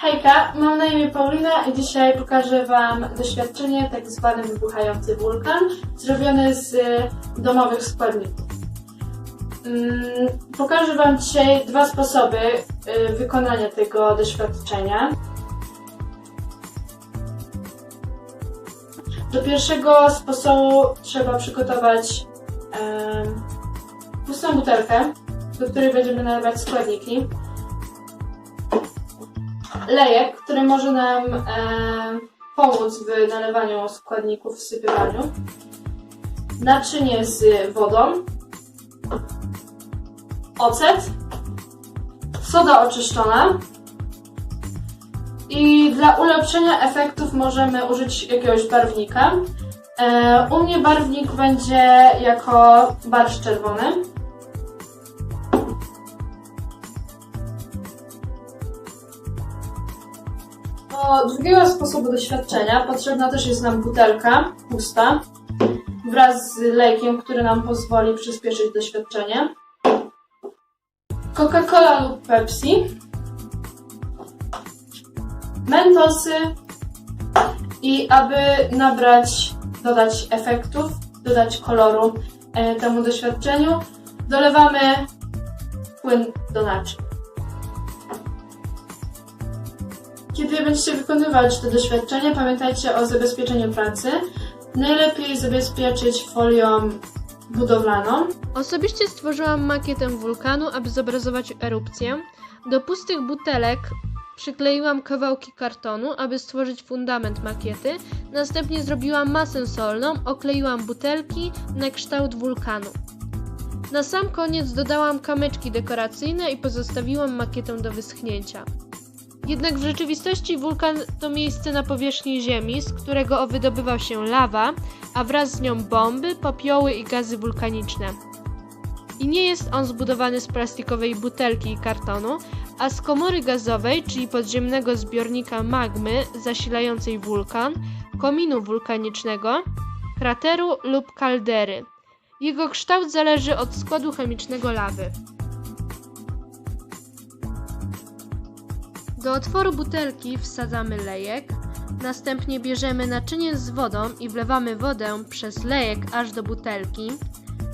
Hejka, mam na imię Paulina i dzisiaj pokażę Wam doświadczenie tak zwany wybuchający wulkan, zrobione z e, domowych składników. Mm, Pokażę Wam dzisiaj dwa sposoby e, wykonania tego doświadczenia. Do pierwszego sposobu trzeba przygotować pustą butelkę, do której będziemy nalewać składniki lejek, który może nam e, pomóc w nalewaniu składników, wsypywaniu. Naczynie z wodą. Ocet. Soda oczyszczona. I dla ulepszenia efektów możemy użyć jakiegoś barwnika. E, u mnie barwnik będzie jako barszcz czerwony. Do drugiego sposobu doświadczenia potrzebna też jest nam butelka pusta wraz z lejkiem, który nam pozwoli przyspieszyć doświadczenie. Coca-Cola lub Pepsi. Mentosy. I aby nabrać, dodać efektów, dodać koloru e, temu doświadczeniu, dolewamy płyn do naczyń. Kiedy będziecie wykonywać to doświadczenie, pamiętajcie o zabezpieczeniu pracy. Najlepiej zabezpieczyć folią budowlaną. Osobiście stworzyłam makietę wulkanu, aby zobrazować erupcję. Do pustych butelek przykleiłam kawałki kartonu, aby stworzyć fundament makiety. Następnie zrobiłam masę solną, okleiłam butelki na kształt wulkanu. Na sam koniec dodałam kamyczki dekoracyjne i pozostawiłam makietę do wyschnięcia. Jednak w rzeczywistości wulkan to miejsce na powierzchni Ziemi, z którego wydobywa się lawa, a wraz z nią bomby, popioły i gazy wulkaniczne. I nie jest on zbudowany z plastikowej butelki i kartonu, a z komory gazowej, czyli podziemnego zbiornika magmy zasilającej wulkan, kominu wulkanicznego, krateru lub kaldery. Jego kształt zależy od składu chemicznego lawy. Do otworu butelki wsadzamy lejek, następnie bierzemy naczynie z wodą i wlewamy wodę przez lejek aż do butelki.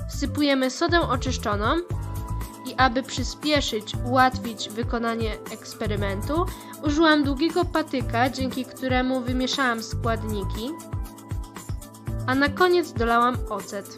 Wsypujemy sodę oczyszczoną i aby przyspieszyć, ułatwić wykonanie eksperymentu, użyłam długiego patyka, dzięki któremu wymieszałam składniki, a na koniec dolałam ocet.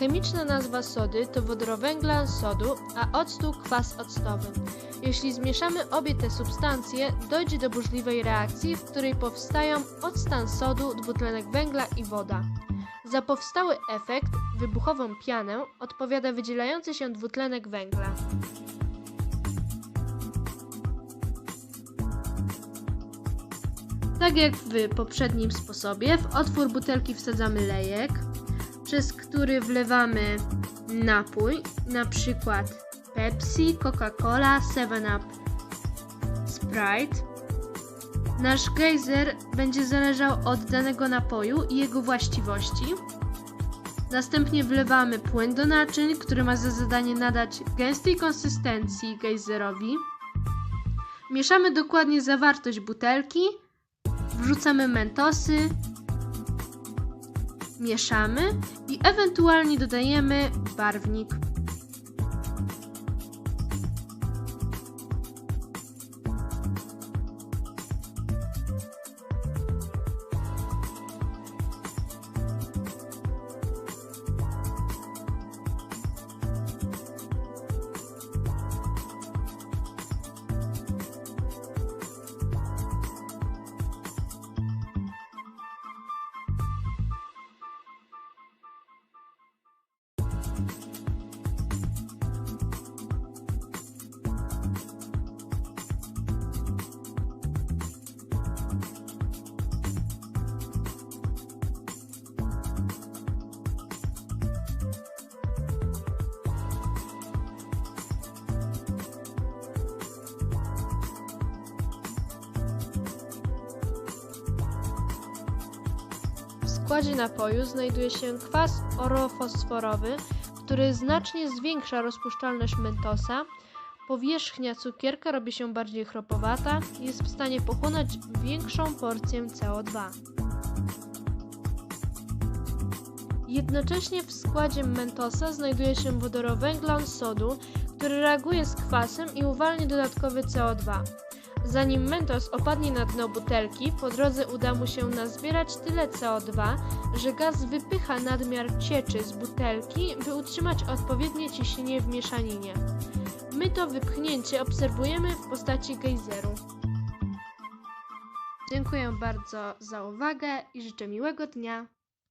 Chemiczna nazwa sody to wodorowęglan sodu, a octu kwas octowy. Jeśli zmieszamy obie te substancje, dojdzie do burzliwej reakcji, w której powstają octan sodu, dwutlenek węgla i woda. Za powstały efekt, wybuchową pianę, odpowiada wydzielający się dwutlenek węgla. Tak jak w poprzednim sposobie, w otwór butelki wsadzamy lejek, przez który wlewamy napój, na przykład Pepsi, Coca-Cola, 7-Up, Sprite. Nasz gejzer będzie zależał od danego napoju i jego właściwości. Następnie wlewamy płyn do naczyń, który ma za zadanie nadać gęstej konsystencji gejzerowi. Mieszamy dokładnie zawartość butelki, wrzucamy mentosy, mieszamy i ewentualnie dodajemy barwnik. W składzie napoju znajduje się kwas orofosforowy który znacznie zwiększa rozpuszczalność mentosa. Powierzchnia cukierka robi się bardziej chropowata i jest w stanie pochłonąć większą porcję CO2. Jednocześnie w składzie mentosa znajduje się wodorowęglan sodu, który reaguje z kwasem i uwalnia dodatkowy CO2. Zanim mentos opadnie na dno butelki, po drodze uda mu się nazbierać tyle CO2, że gaz wypycha nadmiar cieczy z butelki, by utrzymać odpowiednie ciśnienie w mieszaninie. My to wypchnięcie obserwujemy w postaci gejzeru. Dziękuję bardzo za uwagę i życzę miłego dnia.